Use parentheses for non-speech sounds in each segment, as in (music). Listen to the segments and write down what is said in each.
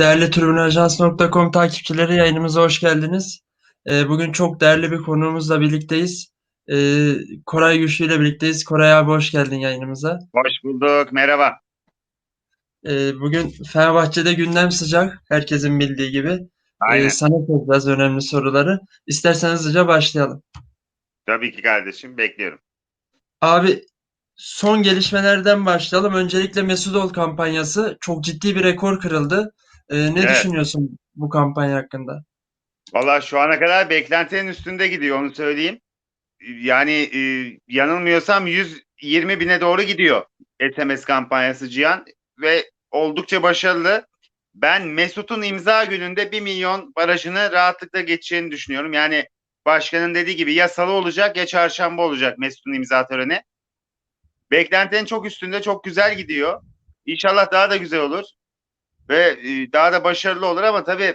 Değerli tribünajans.com takipçileri yayınımıza hoş geldiniz. Ee, bugün çok değerli bir konuğumuzla birlikteyiz. Ee, Koray Güçlü ile birlikteyiz. Koray abi hoş geldin yayınımıza. Hoş bulduk. Merhaba. Ee, bugün Fenerbahçe'de gündem sıcak. Herkesin bildiği gibi. Aynen. Sana soracağız önemli soruları. İstersen hızlıca başlayalım. Tabii ki kardeşim. Bekliyorum. Abi son gelişmelerden başlayalım. Öncelikle Mesut Ol kampanyası çok ciddi bir rekor kırıldı. Ee, ne Evet. düşünüyorsun bu kampanya hakkında? Valla şu ana kadar beklentinin üstünde gidiyor onu söyleyeyim. Yani e, yanılmıyorsam 120 bine doğru gidiyor SMS kampanyası Cihan ve oldukça başarılı. Ben Mesut'un imza gününde 1 milyon barajını rahatlıkla geçeceğini düşünüyorum. Yani başkanın dediği gibi ya salı olacak ya çarşamba olacak Mesut'un imza töreni. Beklentinin çok üstünde çok güzel gidiyor. İnşallah daha da güzel olur. Ve e, daha da başarılı olur ama tabii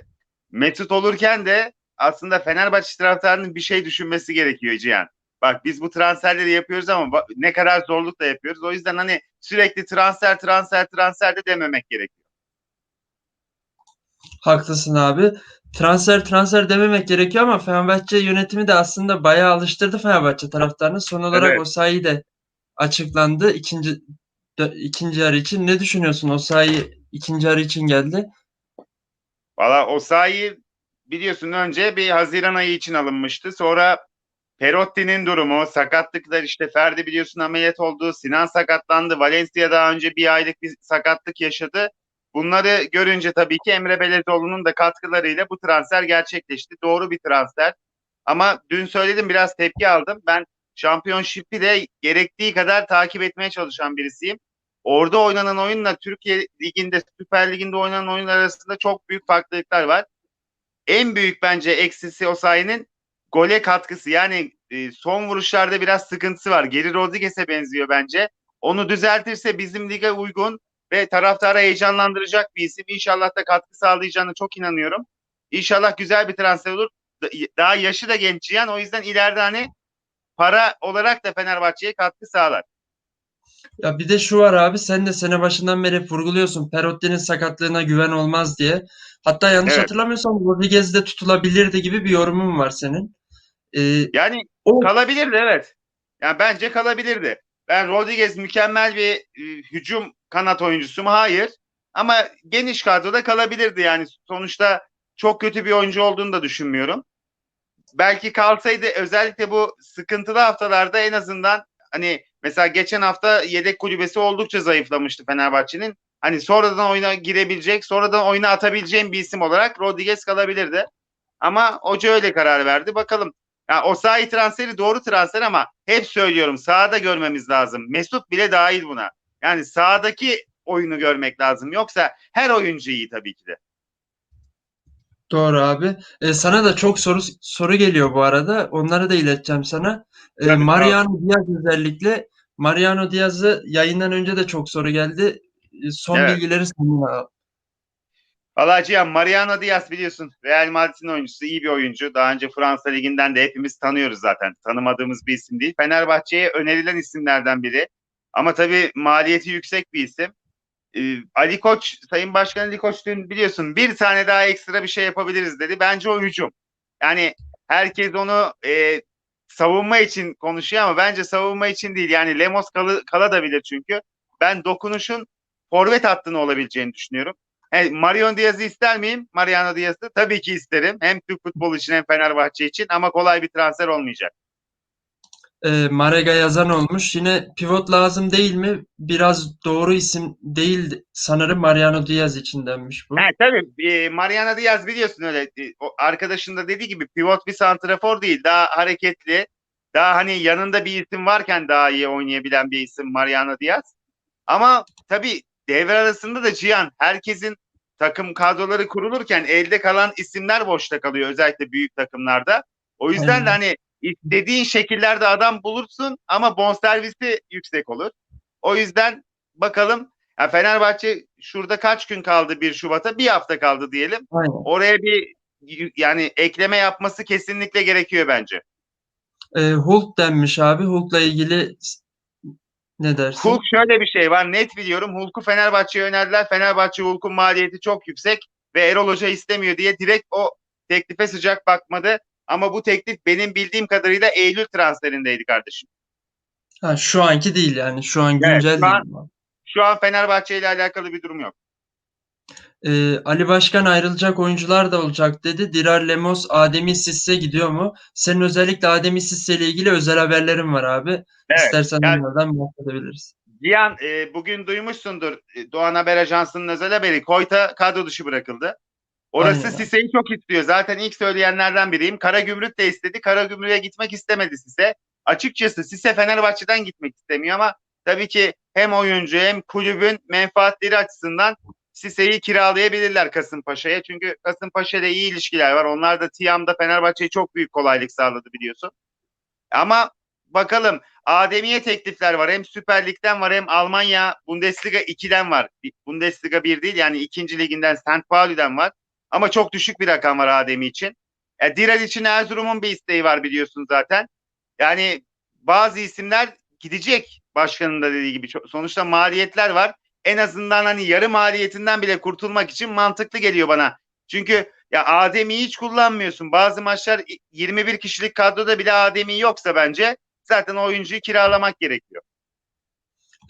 Mesut olurken de aslında Fenerbahçe taraftarının bir şey düşünmesi gerekiyor Cihan. Bak biz bu transferleri yapıyoruz ama ne kadar zorlukla yapıyoruz. O yüzden hani sürekli transfer transfer transfer de dememek gerekiyor. Haklısın abi. Transfer transfer dememek gerekiyor ama Fenerbahçe yönetimi de aslında bayağı alıştırdı Fenerbahçe taraftarını. Son olarak Evet. Osayi de açıklandı ikinci ikinci yarı için. Ne düşünüyorsun? Osayi ikinci yarı için geldi. Valla Osayi biliyorsun önce bir Haziran ayı için alınmıştı. Sonra Perotti'nin durumu, sakatlıklar işte Ferdi biliyorsun ameliyat oldu. Sinan sakatlandı. Valencia daha önce bir aylık bir sakatlık yaşadı. Bunları görünce tabii ki Emre Belezoğlu'nun da katkılarıyla bu transfer gerçekleşti. Doğru bir transfer. Ama dün söyledim biraz tepki aldım. Ben Championship'i de gerektiği kadar takip etmeye çalışan birisiyim. Orada oynanan oyunla Türkiye Ligi'nde, Süper Ligi'nde oynanan oyunlar arasında çok büyük farklılıklar var. En büyük bence eksisi Osayi'nin gole katkısı. Yani e, son vuruşlarda biraz sıkıntısı var. Geri Rodriguez'e benziyor bence. Onu düzeltirse bizim lige uygun ve taraftara heyecanlandıracak bir isim. İnşallah da katkı sağlayacağını çok inanıyorum. İnşallah güzel bir transfer olur. Da- Daha yaşı da genç Cihan. O yüzden ileride hani para olarak da Fenerbahçe'ye katkı sağlar. Ya bir de şu var abi sen de sene başından beri vurguluyorsun Perotti'nin sakatlığına güven olmaz diye. Hatta yanlış Evet. hatırlamıyorsam Rodriguez de tutulabilirdi gibi bir yorumun var senin. Ee, Yani o Kalabilirdi evet. Yani bence kalabilirdi. Ben Rodriguez mükemmel bir e, hücum kanat oyuncusu mu? Hayır. Ama geniş kadroda kalabilirdi yani. Sonuçta çok kötü bir oyuncu olduğunu da düşünmüyorum. Belki kalsaydı özellikle bu sıkıntılı haftalarda en azından hani mesela geçen hafta yedek kulübesi oldukça zayıflamıştı Fenerbahçe'nin. Hani sonradan oyuna girebilecek, sonradan oyuna atabileceğim bir isim olarak Rodriguez kalabilirdi. Ama hoca öyle karar verdi. Bakalım. Ya Osayi transferi doğru transfer ama hep söylüyorum sahada görmemiz lazım. Mesut bile dahil buna. Yani sahadaki oyunu görmek lazım. Yoksa her oyuncu iyi tabii ki de. Doğru abi. Ee, sana da çok soru soru geliyor bu arada. Onları da ileteceğim sana. Ee, Mariano Diaz özellikle. Mariano Diaz'ı yayından önce de çok soru geldi. Ee, son Evet. bilgileri senden alalım. Valla Cihan Mariano Diaz biliyorsun Real Madrid'in oyuncusu iyi bir oyuncu. Daha önce Fransa Ligi'nden de hepimiz tanıyoruz zaten. Tanımadığımız bir isim değil. Fenerbahçe'ye önerilen isimlerden biri. Ama tabii maliyeti yüksek bir isim. Ee, Ali Koç, Sayın Başkan Ali Koç dün biliyorsun bir tane daha ekstra bir şey yapabiliriz dedi. Bence o hücum. Yani herkes onu e, savunma için konuşuyor ama bence savunma için değil. Yani Lemos kalı, kalabilir çünkü. Ben dokunuşun forvet hattını olabileceğini düşünüyorum. He, Marion Diaz'ı ister miyim? Mariano Diaz'ı tabii ki isterim. Hem Türk futbolu için hem Fenerbahçe için ama kolay bir transfer olmayacak. Ee, Marega yazan olmuş. Yine pivot lazım değil mi? Biraz doğru isim değil sanırım Mariano Diaz için denmiş bu. He, tabii e, Mariano Diaz biliyorsun öyle e, o arkadaşın da dediği gibi pivot bir santrafor değil. Daha hareketli. Daha hani yanında bir isim varken daha iyi oynayabilen bir isim Mariano Diaz. Ama tabii devre arasında da Cihan herkesin takım kadroları kurulurken elde kalan isimler boşta kalıyor özellikle büyük takımlarda. O yüzden de hani istediğin şekillerde adam bulursun ama bonservisi yüksek olur. O yüzden bakalım ya Fenerbahçe şurada kaç gün kaldı 1 Şubat'a? Bir hafta kaldı diyelim. Aynen. Oraya bir yani ekleme yapması kesinlikle gerekiyor bence. Ee, Hulk denmiş abi. Hulk'la ilgili ne dersin? Hulk şöyle bir şey var net biliyorum. Hulk'u Fenerbahçe'ye önerdiler. Fenerbahçe Hulk'un maliyeti çok yüksek ve Erol Hoca istemiyor diye direkt o teklife sıcak bakmadı. Ama bu teklif benim bildiğim kadarıyla Eylül transferindeydi kardeşim. Ha, şu anki değil yani. Şu an Evet, güncel şu an- değil. Şu an Fenerbahçe ile alakalı bir durum yok. Ee, Ali Başkan ayrılacak oyuncular da olacak dedi. Dirar Lemos, Ademi Sisse gidiyor mu? Senin özellikle Ademi Sisse ile ilgili özel haberlerin var abi. Evet, İstersen yani- onlardan bahsedebiliriz. Cihan e, bugün duymuşsundur e, Doğan Haber Ajansı'nın özel haberi. Koyta kadro dışı bırakıldı. Orası Aynen. Sise'yi çok istiyor. Zaten ilk söyleyenlerden biriyim. Karagümrük de istedi. Karagümrük'e gitmek istemedi Sise. Açıkçası Sise Fenerbahçe'den gitmek istemiyor ama tabii ki hem oyuncu hem kulübün menfaatleri açısından Sise'yi kiralayabilirler Kasımpaşa'ya. Çünkü Kasımpaşa ile iyi ilişkiler var. Onlar da Tiam'da Fenerbahçe'ye çok büyük kolaylık sağladı biliyorsun. Ama bakalım Ademi'ye teklifler var. Hem Süper Lig'den var hem Almanya Bundesliga 2'den var. Bundesliga 1 değil yani 2. liginden St. Pauli'den var. Ama çok düşük bir rakam var Ademi için. E, Diral için Erzurum'un bir isteği var biliyorsun zaten. Yani bazı isimler gidecek başkanın da dediği gibi. Sonuçta maliyetler var. En azından hani yarı maliyetinden bile kurtulmak için mantıklı geliyor bana. Çünkü ya Adem'i hiç kullanmıyorsun. Bazı maçlar 21 kişilik kadroda bile Ademi yoksa bence zaten oyuncuyu kiralamak gerekiyor.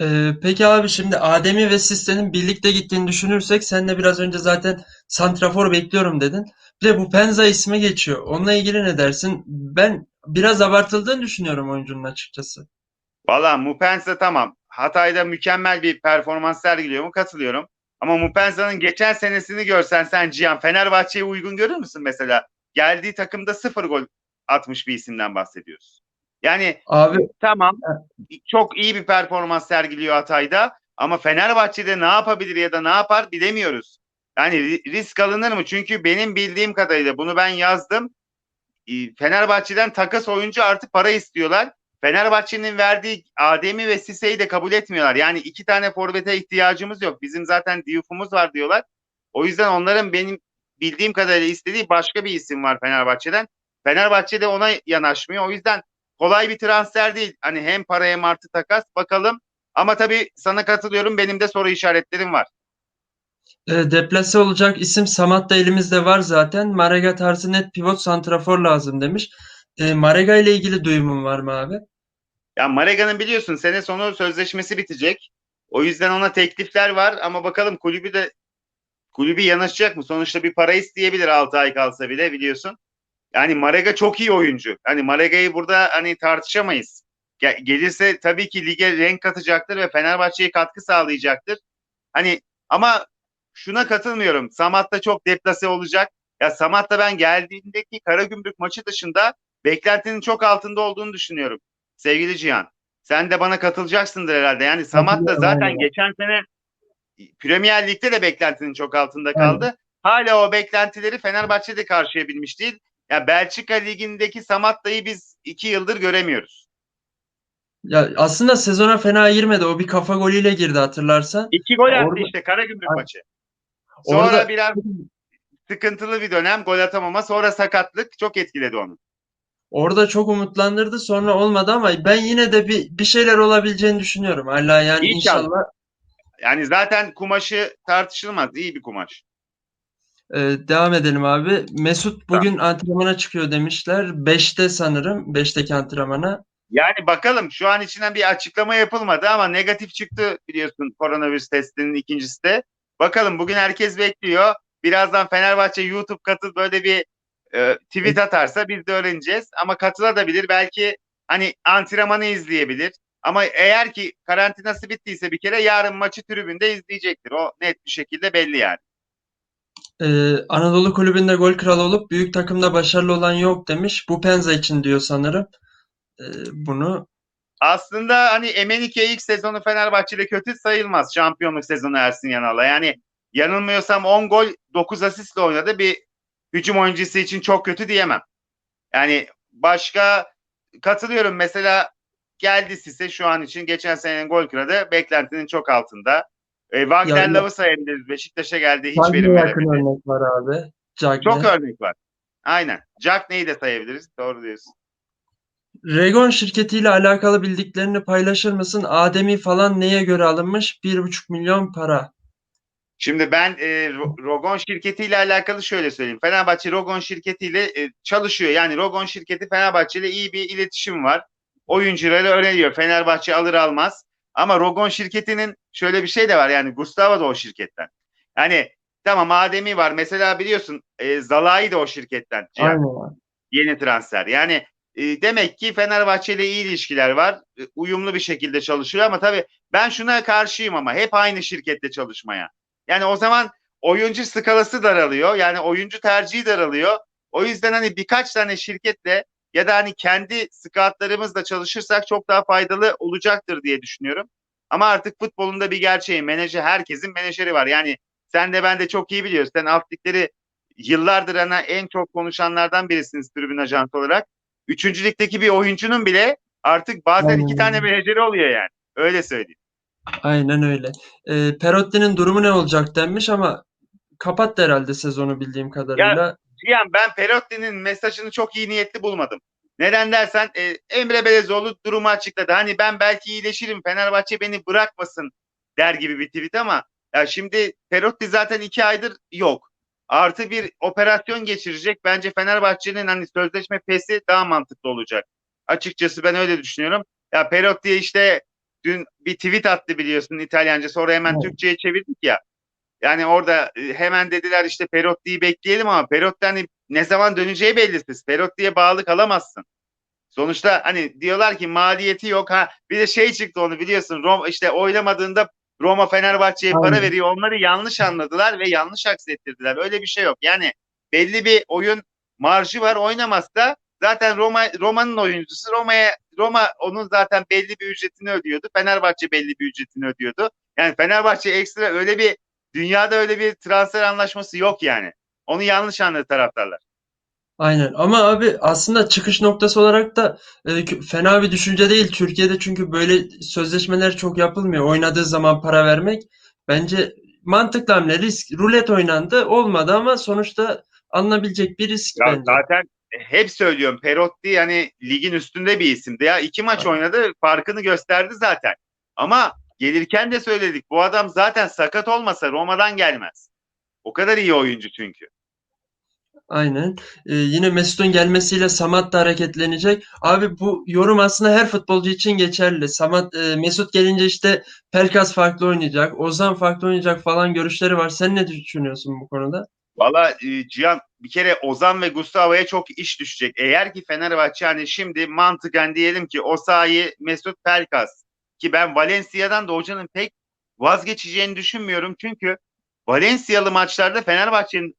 Ee, peki abi şimdi Ademi ve Sisse'nin birlikte gittiğini düşünürsek sen de biraz önce zaten Santrafor bekliyorum dedin. Bir de bu Penza ismi geçiyor. Onunla ilgili ne dersin? Ben biraz abartıldığını düşünüyorum oyuncunun açıkçası. Valla Mupensa tamam. Hatay'da mükemmel bir performans sergiliyor mu? Katılıyorum. Ama Mupensa'nın geçen senesini görsen sen Cihan Fenerbahçe'ye uygun görür müsün mesela? Geldiği takımda sıfır gol atmış bir isimden bahsediyoruz. Yani Abi tamam çok iyi bir performans sergiliyor Hatay'da ama Fenerbahçe'de ne yapabilir ya da ne yapar bilemiyoruz. Yani ri- risk alınır mı? Çünkü benim bildiğim kadarıyla bunu ben yazdım. Ee, Fenerbahçe'den takas oyuncu artık para istiyorlar. Fenerbahçe'nin verdiği Ademi ve Sise'yi de kabul etmiyorlar. Yani iki tane forvete ihtiyacımız yok. Bizim zaten Diouf'umuz var diyorlar. O yüzden onların benim bildiğim kadarıyla istediği başka bir isim var Fenerbahçe'den. Fenerbahçe de ona yanaşmıyor. O yüzden kolay bir transfer değil. Hani hem para hem artı takas bakalım. Ama tabii sana katılıyorum. Benim de soru işaretlerim var. e, deplase olacak isim Samat da elimizde var zaten. Marega tarzı net pivot santrafor lazım demiş. E, Marega ile ilgili duyumun var mı abi? Ya Marega'nın biliyorsun sene sonu sözleşmesi bitecek. O yüzden ona teklifler var ama bakalım kulübü de kulübü yanaşacak mı? Sonuçta bir para isteyebilir 6 ay kalsa bile biliyorsun. Yani Marega çok iyi oyuncu. Hani Marega'yı burada hani tartışamayız. Ge- gelirse tabii ki lige renk katacaktır ve Fenerbahçe'ye katkı sağlayacaktır. Hani ama şuna katılmıyorum. Samat da çok deplase olacak. Ya Samat da ben geldiğindeki Karagümrük maçı dışında beklentinin çok altında olduğunu düşünüyorum. Sevgili Cihan. Sen de bana katılacaksındır herhalde. Yani Samat da zaten aynen. geçen sene Premier Lig'de de beklentinin çok altında kaldı. Hala o beklentileri Fenerbahçe'de karşılayabilmiş değil. Ya Belçika Ligi'ndeki Samatta'yı biz iki yıldır göremiyoruz. Ya aslında sezona fena girmedi. O bir kafa golüyle girdi hatırlarsan. İki gol attı Orada- işte Karagümrük Aynen. maçı. Sonra Orada biraz sıkıntılı bir dönem gol atamama sonra sakatlık çok etkiledi onu. orada çok umutlandırdı. Sonra olmadı ama ben yine de bir bir şeyler olabileceğini düşünüyorum. Hala yani İnşallah. inşallah Yani zaten kumaşı tartışılmaz. iyi bir kumaş. Ee, devam edelim abi. Mesut bugün antrenmana çıkıyor demişler. 5'te sanırım. 5'teki antrenmana. Yani bakalım şu an içinden bir açıklama yapılmadı ama negatif çıktı biliyorsun koronavirüs testinin ikincisi de. Bakalım bugün herkes bekliyor. Birazdan Fenerbahçe YouTube katıl böyle bir e, tweet atarsa biz de öğreneceğiz. Ama katılabilir. Belki hani antrenmanı izleyebilir. Ama eğer ki karantinası bittiyse bir kere yarın maçı tribünde izleyecektir. O net bir şekilde belli yani. Ee, Anadolu kulübünde gol kralı olup büyük takımda başarılı olan yok demiş. Bu Penza için diyor sanırım. Ee, bunu Aslında hani Emenike ilk sezonu Fenerbahçe'de kötü sayılmaz. Şampiyonluk sezonu Ersin Yanal'la. Yani yanılmıyorsam 10 gol 9 asistle oynadı. Bir hücum oyuncusu için çok kötü diyemem. Yani başka katılıyorum. Mesela geldi size şu an için geçen senenin gol kralı beklentinin çok altında. E, Wagner Ya- Love'ı sayabiliriz. Beşiktaş'a geldi. Hiç verim veremedi. örnek var abi. Cagney. Çok örnek var. Aynen. Jack neyi de sayabiliriz. Doğru diyorsun. Regon şirketiyle alakalı bildiklerini paylaşır mısın? Ademi falan neye göre alınmış? 1,5 milyon para. Şimdi ben e, Ro- Rogon şirketiyle alakalı şöyle söyleyeyim. Fenerbahçe Rogon şirketiyle e, çalışıyor. Yani Rogon şirketi Fenerbahçe ile iyi bir iletişim var. Oyuncuları öneriyor. Fenerbahçe alır almaz. Ama Rogon şirketinin şöyle bir şey de var. Yani Gustavo da o şirketten. Yani tamam Ademi var. Mesela biliyorsun e, Zalai da o şirketten. Aynen. Yeni transfer. Yani e, demek ki Fenerbahçe ile iyi ilişkiler var. E, uyumlu bir şekilde çalışıyor ama tabii ben şuna karşıyım ama hep aynı şirkette çalışmaya. Yani o zaman oyuncu skalası daralıyor. Yani oyuncu tercihi daralıyor. O yüzden hani birkaç tane şirketle ya da hani kendi scoutlarımızla çalışırsak çok daha faydalı olacaktır diye düşünüyorum. Ama artık futbolunda bir gerçeği. Menajer herkesin menajeri var. Yani sen de ben de çok iyi biliyoruz. Sen alt ligleri yıllardır ana en çok konuşanlardan birisiniz tribün ajansı olarak. Üçüncü ligdeki bir oyuncunun bile artık bazen Aynen iki tane menajeri oluyor yani. Öyle söyleyeyim. Aynen öyle. Ee, Perotti'nin durumu ne olacak denmiş ama kapattı herhalde sezonu bildiğim kadarıyla. Cihan ben Perotti'nin mesajını çok iyi niyetli bulmadım. Neden dersen e, Emre Belezoğlu durumu açıkladı. Hani ben belki iyileşirim Fenerbahçe beni bırakmasın der gibi bir tweet ama ya şimdi Perotti zaten iki aydır yok. Artı bir operasyon geçirecek. Bence Fenerbahçe'nin hani sözleşme pesi daha mantıklı olacak. Açıkçası ben öyle düşünüyorum. Ya Perotti işte dün bir tweet attı biliyorsun İtalyanca sonra hemen Evet. Türkçe'ye çevirdik ya. Yani orada e, hemen dediler işte Perotti'yi bekleyelim ama Perotti hani ne zaman döneceği bellisiz. Perotti'ye bağlı kalamazsın. Sonuçta hani diyorlar ki maliyeti yok ha. Bir de şey çıktı onu biliyorsun. Roma işte oynamadığında Roma Fenerbahçe'ye para veriyor. Onları yanlış anladılar ve yanlış aksettirdiler. Öyle bir şey yok. Yani belli bir oyun marjı var. Oynamazsa zaten Roma Roma'nın oyuncusu. Roma'ya Roma onun zaten belli bir ücretini ödüyordu. Fenerbahçe belli bir ücretini ödüyordu. Yani Fenerbahçe ekstra öyle bir dünyada öyle bir transfer anlaşması yok yani. Onu yanlış anladı taraftarlar. Aynen ama abi aslında çıkış noktası olarak da e, fena bir düşünce değil. Türkiye'de çünkü böyle sözleşmeler çok yapılmıyor. Oynadığı zaman para vermek bence mantıklı hamle. Risk, rulet oynandı olmadı ama sonuçta alınabilecek bir risk Ya bence. zaten hep söylüyorum Perotti yani ligin üstünde bir isimdi ya. iki maç Aynen. oynadı farkını gösterdi zaten. Ama gelirken de söyledik bu adam zaten sakat olmasa Roma'dan gelmez. O kadar iyi oyuncu çünkü. Aynen. Ee, yine Mesut'un gelmesiyle Samat da hareketlenecek. Abi bu yorum aslında her futbolcu için geçerli. Samat, e, Mesut gelince işte Pelkas farklı oynayacak, Ozan farklı oynayacak falan görüşleri var. Sen ne düşünüyorsun bu konuda? Valla e, Cihan bir kere Ozan ve Gustavo'ya çok iş düşecek. Eğer ki Fenerbahçe hani şimdi mantıken diyelim ki Osayi, Mesut Pelkas ki ben Valencia'dan da hocanın pek vazgeçeceğini düşünmüyorum. Çünkü Valencialı maçlarda Fenerbahçe'nin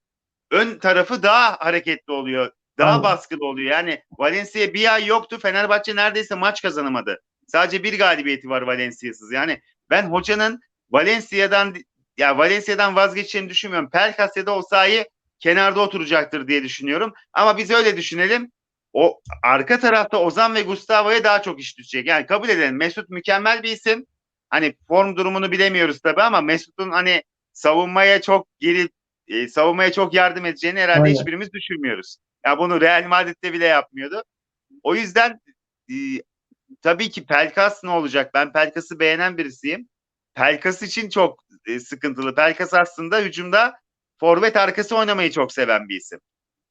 ön tarafı daha hareketli oluyor. Daha Aynen. baskılı oluyor. Yani Valencia bir ay yoktu. Fenerbahçe neredeyse maç kazanamadı. Sadece bir galibiyeti var Valencia'sız. Yani ben hocanın Valencia'dan ya Valencia'dan vazgeçeceğini düşünmüyorum. Pelkas ya da Osayi kenarda oturacaktır diye düşünüyorum. Ama biz öyle düşünelim. O arka tarafta Ozan ve Gustavo'ya daha çok iş düşecek. Yani kabul edelim. Mesut mükemmel bir isim. Hani form durumunu bilemiyoruz tabii ama Mesut'un hani savunmaya çok geri e, savunmaya çok yardım edeceğini herhalde Aynen. hiçbirimiz düşünmüyoruz. Ya bunu Real Madrid'de bile yapmıyordu. O yüzden e, tabii ki Pelkas ne olacak? Ben Pelkas'ı beğenen birisiyim. Pelkas için çok e, sıkıntılı. Pelkas aslında hücumda forvet arkası oynamayı çok seven bir isim.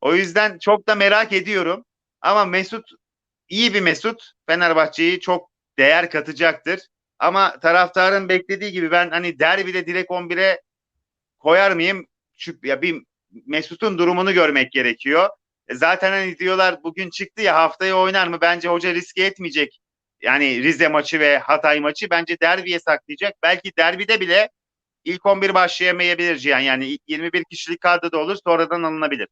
O yüzden çok da merak ediyorum. Ama Mesut iyi bir Mesut. Fenerbahçe'yi çok değer katacaktır. Ama taraftarın beklediği gibi ben hani derbide direkt 11'e koyar mıyım? Şüp, ya bir Mesut'un durumunu görmek gerekiyor. E zaten hani diyorlar bugün çıktı ya haftaya oynar mı? Bence hoca riske etmeyecek. Yani Rize maçı ve Hatay maçı bence derbiye saklayacak. Belki derbide bile ilk 11 başlayamayabilir Cihan. Yani 21 kişilik kadroda olur sonradan alınabilir.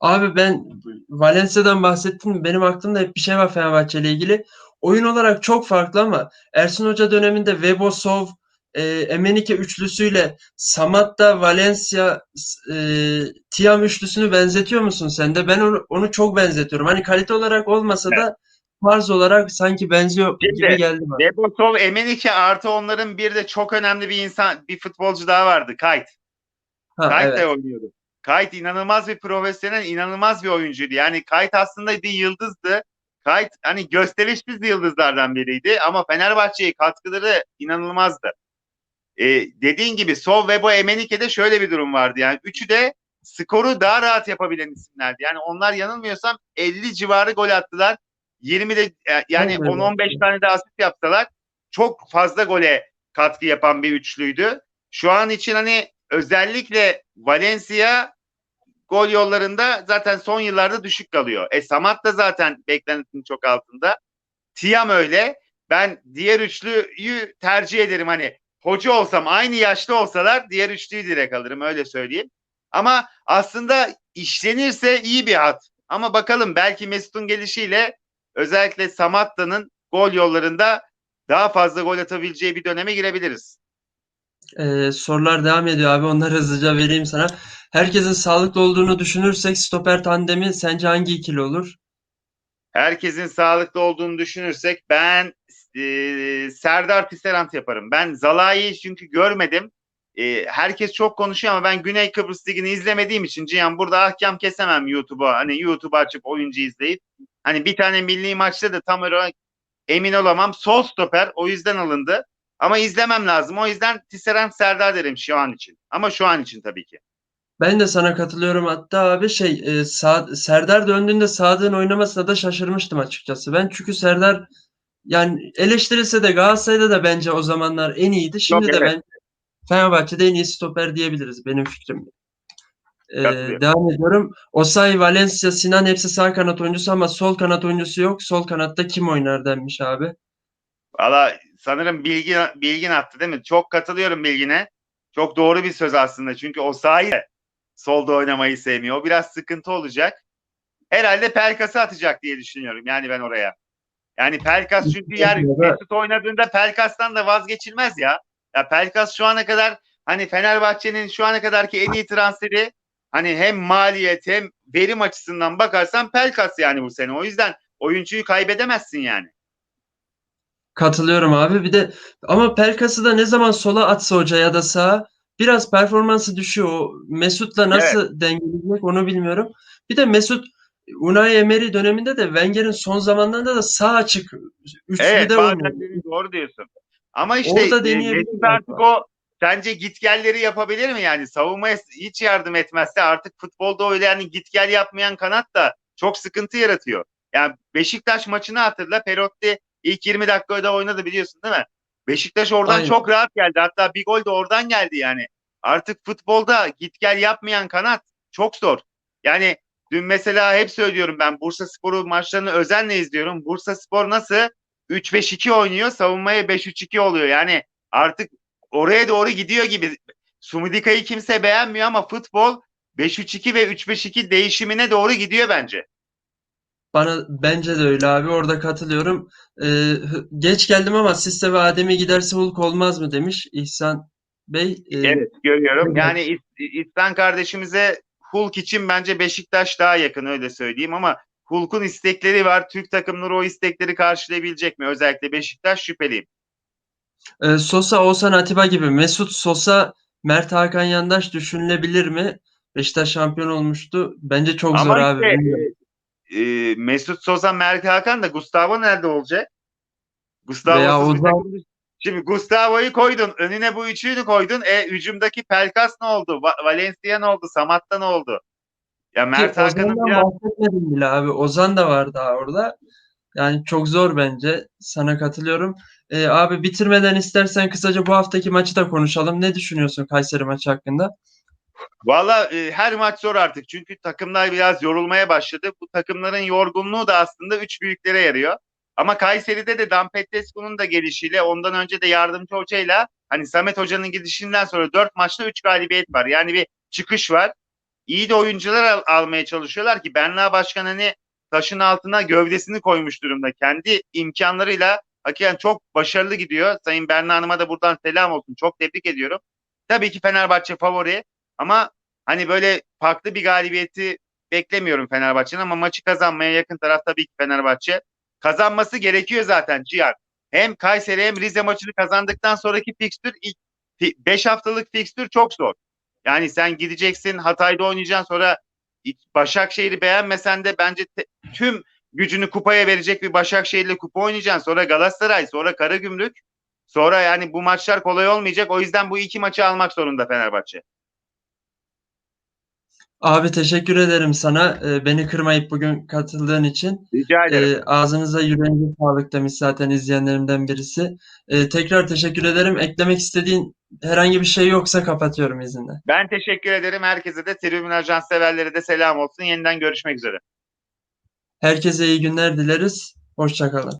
Abi ben Valencia'dan bahsettim. Benim aklımda hep bir şey var Fenerbahçe ile ilgili. Oyun olarak çok farklı ama Ersun Hoca döneminde Vebosov, e, Emenike üçlüsüyle Samat'ta Valencia, e, Tiam üçlüsünü benzetiyor musun sen de? Ben onu, onu çok benzetiyorum. Hani kalite olarak olmasa da tarz olarak sanki benziyor Şimdi, gibi geldi bana. Debosov, Emenike artı onların bir de çok önemli bir insan, bir futbolcu daha vardı. Kayt. Ha, Kayt evet. da oynuyordu. Kayt inanılmaz bir profesyonel, inanılmaz bir oyuncuydu. Yani Kayt aslında bir yıldızdı. Kayt hani gösterişsiz yıldızlardan biriydi ama Fenerbahçe'ye katkıları inanılmazdı. e, dediğin gibi Sol ve bu Emenike'de şöyle bir durum vardı. Yani üçü de skoru daha rahat yapabilen isimlerdi. Yani onlar yanılmıyorsam 50 civarı gol attılar. 20 de e, yani Evet. 10-15 tane de asist yapsalar çok fazla gole katkı yapan bir üçlüydü. Şu an için hani özellikle Valencia gol yollarında zaten son yıllarda düşük kalıyor. E Samat da zaten beklentinin çok altında. Tiam öyle. Ben diğer üçlüyü tercih ederim hani hoca olsam aynı yaşta olsalar diğer üçlüyü direkt alırım öyle söyleyeyim. Ama aslında işlenirse iyi bir hat. Ama bakalım belki Mesut'un gelişiyle özellikle Samatta'nın gol yollarında daha fazla gol atabileceği bir döneme girebiliriz. Ee, sorular devam ediyor abi. Onları hızlıca vereyim sana. Herkesin sağlıklı olduğunu düşünürsek stoper tandemi sence hangi ikili olur? Herkesin sağlıklı olduğunu düşünürsek ben e, Serdar Tisserant yaparım. Ben Zalai'yi çünkü görmedim. E, herkes çok konuşuyor ama ben Güney Kıbrıs Ligi'ni izlemediğim için Cihan burada ahkam kesemem YouTube'a. Hani YouTube açıp oyuncu izleyip. Hani bir tane milli maçta da tam olarak emin olamam. Sol stoper o yüzden alındı. Ama izlemem lazım. O yüzden Tisserant Serdar derim şu an için. Ama şu an için tabii ki. Ben de sana katılıyorum. Hatta abi şey e, Sa- Serdar döndüğünde Sadık'ın oynamasına da şaşırmıştım açıkçası. Ben çünkü Serdar yani eleştirilse de Galatasaray'da da bence o zamanlar en iyiydi. Şimdi de evet. ben Fenerbahçe'de en iyi stoper diyebiliriz benim fikrim. Ee, devam ediyorum. Osay, Valencia, Sinan hepsi sağ kanat oyuncusu ama sol kanat oyuncusu yok. Sol kanatta kim oynar denmiş abi. Valla sanırım bilgin, bilgin attı değil mi? Çok katılıyorum bilgine. Çok doğru bir söz aslında. Çünkü o sahi solda oynamayı sevmiyor. O biraz sıkıntı olacak. Herhalde Pelkas'ı atacak diye düşünüyorum. Yani ben oraya. Yani Pelkas çünkü yer (laughs) Mesut oynadığında Pelkas'tan da vazgeçilmez ya. Ya Pelkas şu ana kadar hani Fenerbahçe'nin şu ana kadarki en iyi transferi hani hem maliyet hem verim açısından bakarsan Pelkas yani bu sene. O yüzden oyuncuyu kaybedemezsin yani. Katılıyorum abi. Bir de ama Pelkas'ı da ne zaman sola atsa hoca ya da sağa biraz performansı düşüyor. O Mesut'la nasıl dengeleyecek onu bilmiyorum. Bir de Mesut Unai Emery döneminde de Wenger'in son zamanlarında da sağ açık üçlüde Evet oynuyor. doğru diyorsun. Ama işte Orada e, Mesut artık o sence gitgelleri yapabilir mi yani? Savunmaya hiç yardım etmezse artık futbolda öyle yani gitgel yapmayan kanat da çok sıkıntı yaratıyor. Yani Beşiktaş maçını hatırla Perotti ilk 20 dakikada oynadı biliyorsun değil mi? Beşiktaş oradan Aynen. çok rahat geldi. Hatta bir gol de oradan geldi yani. Artık futbolda git gel yapmayan kanat çok zor. Yani dün mesela hep söylüyorum ben Bursa Spor'u maçlarını özenle izliyorum. Bursa Spor nasıl 3-5-2 oynuyor savunmaya 5-3-2 oluyor. Yani artık oraya doğru gidiyor gibi. Sumudika'yı kimse beğenmiyor ama futbol 5-3-2 ve 3-5-2 değişimine doğru gidiyor bence. Bana bence de öyle abi. Orada katılıyorum. Ee, geç geldim ama Sisse ve Adem'i giderse Hulk olmaz mı demiş İhsan Bey. Ee, Evet görüyorum. Yani İhsan kardeşimize Hulk için bence Beşiktaş daha yakın öyle söyleyeyim ama Hulk'un istekleri var. Türk takımları o istekleri karşılayabilecek mi? Özellikle Beşiktaş şüpheliyim. Ee, Sosa, Oğuzhan Atiba gibi. Mesut Sosa, Mert Hakan Yandaş düşünülebilir mi? Beşiktaş şampiyon olmuştu. Bence çok zor Ama abi. işte bilmiyorum. E, Mesut Sosa, Mert Hakan da Gustavo nerede olacak? Bir Ozan-. Şimdi Gustavo'yu koydun. Önüne bu üçünü koydun. E hücumdaki Pelkas ne oldu? Va- Valencia ne oldu? Samatta ne oldu? Ya Mert Hakan'ın biraz bahsetmedim bile abi. Ozan da var daha orada. Yani çok zor bence. Sana katılıyorum. Ee, abi bitirmeden istersen kısaca bu haftaki maçı da konuşalım. Ne düşünüyorsun Kayseri maçı hakkında? Valla e, her maç zor artık. Çünkü takımlar biraz yorulmaya başladı. Bu takımların yorgunluğu da aslında üç büyüklere yarıyor. Ama Kayseri'de de Dan Petrescu'nun da gelişiyle ondan önce de yardımcı hocayla hani Samet Hoca'nın gidişinden sonra dört maçta üç galibiyet var. Yani bir çıkış var. İyi de oyuncular al- almaya çalışıyorlar ki Benla Başkan hani taşın altına gövdesini koymuş durumda. Kendi imkanlarıyla hakikaten çok başarılı gidiyor. Sayın Berna Hanım'a da buradan selam olsun. Çok tebrik ediyorum. Tabii ki Fenerbahçe favori. Ama hani böyle farklı bir galibiyeti beklemiyorum Fenerbahçe'nin ama maçı kazanmaya yakın taraf tabii ki Fenerbahçe. Kazanması gerekiyor zaten Cihan. Hem Kayseri hem Rize maçını kazandıktan sonraki fikstür ilk 5 haftalık fikstür çok zor. Yani sen gideceksin Hatay'da oynayacaksın sonra Başakşehir'i beğenmesen de bence te- tüm gücünü kupaya verecek bir Başakşehir'le kupa oynayacaksın. Sonra Galatasaray, sonra Karagümrük. Sonra yani bu maçlar kolay olmayacak. O yüzden bu iki maçı almak zorunda Fenerbahçe. Abi teşekkür ederim sana. Ee, beni kırmayıp bugün katıldığın için. Rica ederim. Ee, ağzınıza yüreğinize sağlık demiş zaten izleyenlerimden birisi. Ee, tekrar teşekkür ederim. Eklemek istediğin herhangi bir şey yoksa kapatıyorum izinle. Ben teşekkür ederim. Herkese de Tribün Ajans severlere de selam olsun. Yeniden görüşmek üzere. Herkese iyi günler dileriz. Hoşçakalın.